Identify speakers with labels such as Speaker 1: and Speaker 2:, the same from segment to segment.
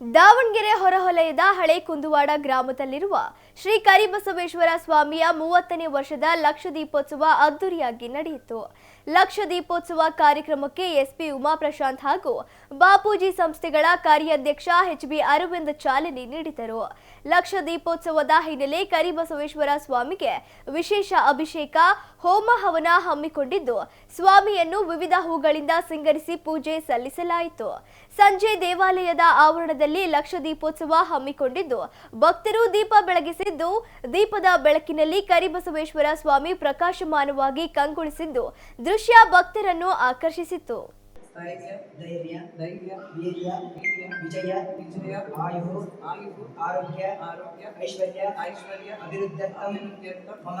Speaker 1: ದಾವಣಗೆರೆ ಹೊರವಲಯದ ಹಳೆ ಕುಂದುವಾಡ ಗ್ರಾಮದಲ್ಲಿರುವ ಶ್ರೀ ಕರಿಬಸವೇಶ್ವರ ಸ್ವಾಮಿಯ ಮೂವತ್ತನೇ ವರ್ಷದ ಲಕ್ಷ ದೀಪೋತ್ಸವ ಅದ್ದೂರಿಯಾಗಿ ನಡೆಯಿತು. ಲಕ್ಷ ದೀಪೋತ್ಸವ ಕಾರ್ಯಕ್ರಮಕ್ಕೆ ಎಸ್ಪಿ ಉಮಾಪ್ರಶಾಂತ್ ಹಾಗೂ ಬಾಪೂಜಿ ಸಂಸ್ಥೆಗಳ ಕಾರ್ಯಾಧ್ಯಕ್ಷ ಎಚ್ ಬಿ ಅರವಿಂದ್ ಚಾಲನೆ ನೀಡಿದರು. ಲಕ್ಷ ದೀಪೋತ್ಸವದ ಹಿನ್ನೆಲೆ ಕರಿಬಸವೇಶ್ವರ ಸ್ವಾಮಿಗೆ ವಿಶೇಷ ಅಭಿಷೇಕ, ಹೋಮ ಹವನ ಹಮ್ಮಿಕೊಂಡಿದ್ದು, ಸ್ವಾಮಿಯನ್ನು ವಿವಿಧ ಹೂಗಳಿಂದ ಸಿಂಗರಿಸಿ ಪೂಜೆ ಸಲ್ಲಿಸಲಾಯಿತು. ಸಂಜೆ ದೇವಾಲಯದ ಆವರಣದಲ್ಲಿ ಲಕ್ಷ ದೀಪೋತ್ಸವ ಹಮ್ಮಿಕೊಂಡಿದ್ದು, ಭಕ್ತರು ದೀಪ ಬೆಳಗಿಸಿದ್ದು, ದೀಪದ ಬೆಳಕಿನಲ್ಲಿ ಕರಿಬಸವೇಶ್ವರ ಸ್ವಾಮಿ ಪ್ರಕಾಶಮಾನವಾಗಿ ಕಂಗೊಳಿಸಿದ್ದು, ದೃಶ್ಯ ಭಕ್ತರನ್ನು ಆಕರ್ಷಿಸಿತು
Speaker 2: धैर्य
Speaker 3: धैर्य
Speaker 2: धैर्य
Speaker 3: वीर्य
Speaker 2: वीर्य
Speaker 3: विजय
Speaker 2: विजय
Speaker 3: आयु
Speaker 2: आयु
Speaker 3: आरोग्य
Speaker 2: आरोग्य
Speaker 3: ऐश्वर्य
Speaker 2: ऐश्वर्य
Speaker 3: अभिवृद्ध्यर्थम
Speaker 2: अभिवृद्ध्यर्थम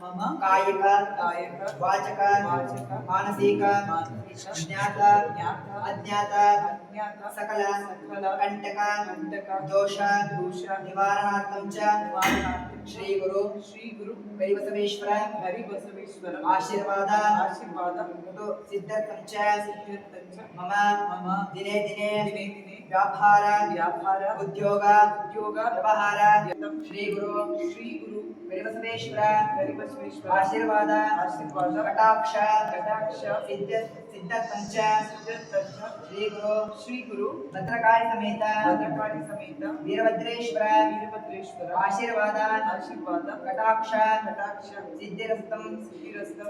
Speaker 3: मम
Speaker 2: मम
Speaker 3: कायिक
Speaker 2: कायिक
Speaker 3: वाचक
Speaker 2: वाचक
Speaker 3: मानसिक
Speaker 2: मानसिक
Speaker 3: ज्ञात
Speaker 2: ज्ञात
Speaker 3: अज्ञात
Speaker 2: अज्ञात
Speaker 3: सकल
Speaker 2: सकल
Speaker 3: कंटक
Speaker 2: कंटक
Speaker 3: दोष
Speaker 2: दोष
Speaker 3: निवारणार्थं च
Speaker 2: निवारणार्थं
Speaker 3: ಶ್ರೀ ಗುರು
Speaker 2: ಶ್ರೀ ಗುರು
Speaker 3: ಕರಿಬಸವೇಶ್ವರ
Speaker 2: ಹರಿಬಸವೇಶ್ವರ
Speaker 3: ಆಶೀರ್ವಾದ.
Speaker 2: ಆಶೀರ್ವಾದ.
Speaker 3: ಮತ್ತು ಸಿದ್ಧರ್ಥಂ ಚ
Speaker 2: ಸಿದ್ಧ್ಯರ್ಥಂ ಚ
Speaker 3: ಮಮ
Speaker 2: ಮಮ
Speaker 3: ದಿನೇ ದಿನೇ.
Speaker 2: ದಿನೇ ದಿನೇ.
Speaker 3: ವ್ಯಾಪಾರ
Speaker 2: ವ್ಯಾಪಾರ
Speaker 3: ಉದ್ಯೋಗ
Speaker 2: ಉದ್ಯೋಗ
Speaker 3: ವ್ಯವಹಾರ
Speaker 2: ವ್ಯರ್ಥಂ
Speaker 3: ಶ್ರೀ ಗುರು
Speaker 2: ಶ್ರೀ ಗುರು
Speaker 3: ಕರಿಬಸವೇಶ್ವರ
Speaker 2: ಹರಿಬಸವೇಶ್ವರ
Speaker 3: ಆಶೀರ್ವಾದ
Speaker 2: ಆಶೀರ್ವಾದ
Speaker 3: ಕಟಾಕ್ಷ
Speaker 2: ಕಟಾಕ್ಷ
Speaker 3: ಸಿದ್ಧ ಸಿದ್ಧರ್ಥಂ ಚ
Speaker 2: ಸಿದ್ಧ್ಯರ್ಥಂ ಚ
Speaker 3: ಶ್ರೀ ಗುರು
Speaker 2: ಶ್ರೀ ಗುರು
Speaker 3: ಭದ್ರಕಾಳಿ ಸಮೇತ
Speaker 2: ಭದ್ರಕಾಳಿ ಸಮೇತ
Speaker 3: ವೀರಭದ್ರೇಶ್ವರ
Speaker 2: ವೀರಭದ್ರೇಶ್ವರ
Speaker 3: ಆಶೀರ್ವಾದ
Speaker 2: ಆಶೀರ್ವಾದ
Speaker 3: ಕಟಾಕ್ಷ
Speaker 2: ಕಟಾಕ್ಷ
Speaker 3: ಸಿದ್ಧಿರಸ್ತಂ
Speaker 2: ಸಿದ್ಧಿರಸ್ತ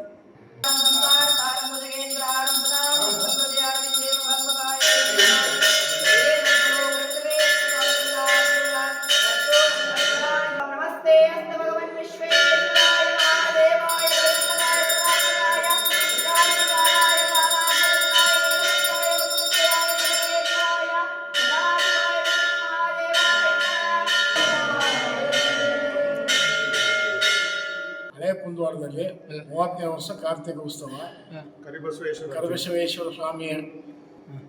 Speaker 4: ಹಳೆ ಕುಂದವಾಡದಲ್ಲಿ ಮೂವತ್ತನೇ ವರ್ಷ ಕಾರ್ತಿಕ ಉತ್ಸವ.
Speaker 5: ಕರಿಬಸವೇಶ್ವರ
Speaker 4: ಕರಬಸವೇಶ್ವರ ಸ್ವಾಮಿ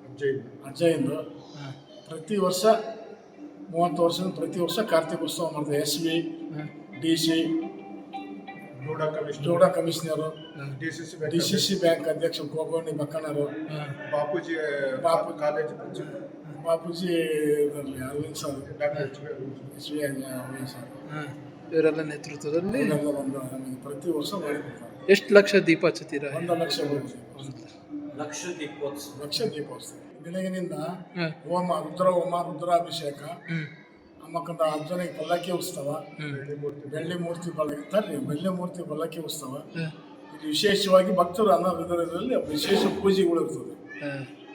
Speaker 5: ಅಜ್ಜಯ್ಯಂದು
Speaker 4: ಅಜ್ಜಯಿಂದ ಪ್ರತಿ ವರ್ಷ ಮೂವತ್ತು ವರ್ಷದ ಪ್ರತಿ ವರ್ಷ ಕಾರ್ತಿಕ ಉತ್ಸವ ಮಾಡಿದೆ ಎಸ್ ಬಿ ಡಿ ಸಿ
Speaker 5: ನೋಡಾ commissioner.
Speaker 4: ಜೋಡಾ commissioner
Speaker 5: D C C
Speaker 4: D C C bank ಅಧ್ಯಕ್ಷ ಗೋಗೋಣಿ ಬಕ್ಕಣ್ಣರು
Speaker 5: ಬಾಪೂಜಿ
Speaker 4: ಬಾಪು-
Speaker 5: ಕಾಲೇಜ್
Speaker 4: ಬಾಪೂಜಿ ಇದರಲ್ಲಿ
Speaker 5: Aravind sir.
Speaker 4: S B Aravind sir
Speaker 6: ಇವರೆಲ್ಲ ನೇತೃತ್ವದಲ್ಲಿ
Speaker 4: ಇವರೆಲ್ಲ ನಮಗೆ ಪ್ರತಿ ವರ್ಷ ಮಾಡಿಕೊಡ್ತಾರೆ.
Speaker 6: ಎಷ್ಟು ಲಕ್ಷ ದೀಪ ಹಚ್ಚುತ್ತೀರ
Speaker 4: ಒಂದು ಲಕ್ಷ.
Speaker 7: ಲಕ್ಷ ದೀಪೋತ್ಸವ.
Speaker 4: ಲಕ್ಷ ದೀಪೋತ್ಸವ. ಬೆಳಗಿನಿಂದ
Speaker 6: ಹಾಂ.
Speaker 4: ಹೋಮ ರುದ್ರ ಹೋಮ ರುದ್ರಾಭಿಷೇಕ.
Speaker 6: ಹ್ಞೂ
Speaker 4: ಆಮಕ್ಕಂದ ಅರ್ಜನಿಗೆ ಪಲ್ಲಕ್ಕಿ ಉತ್ಸವ. ಬೆಳ್ಳಿ ಮೂರ್ತಿ ಪಲ್ಲಕ್ಕಿ ತರ್ರಿ ಬೆಳ್ಳಿ ಮೂರ್ತಿ ಪಲ್ಲಕ್ಕಿ ಉತ್ಸವ.
Speaker 6: ಹಾಂ.
Speaker 4: ಇದು ವಿಶೇಷವಾಗಿ ಭಕ್ತರು ಅನ್ನೋ ವಿಧದಲ್ಲಿ ವಿಶೇಷ ಪೂಜೆಗಳು ಇರ್ತದೆ.
Speaker 6: ಹಾಂ.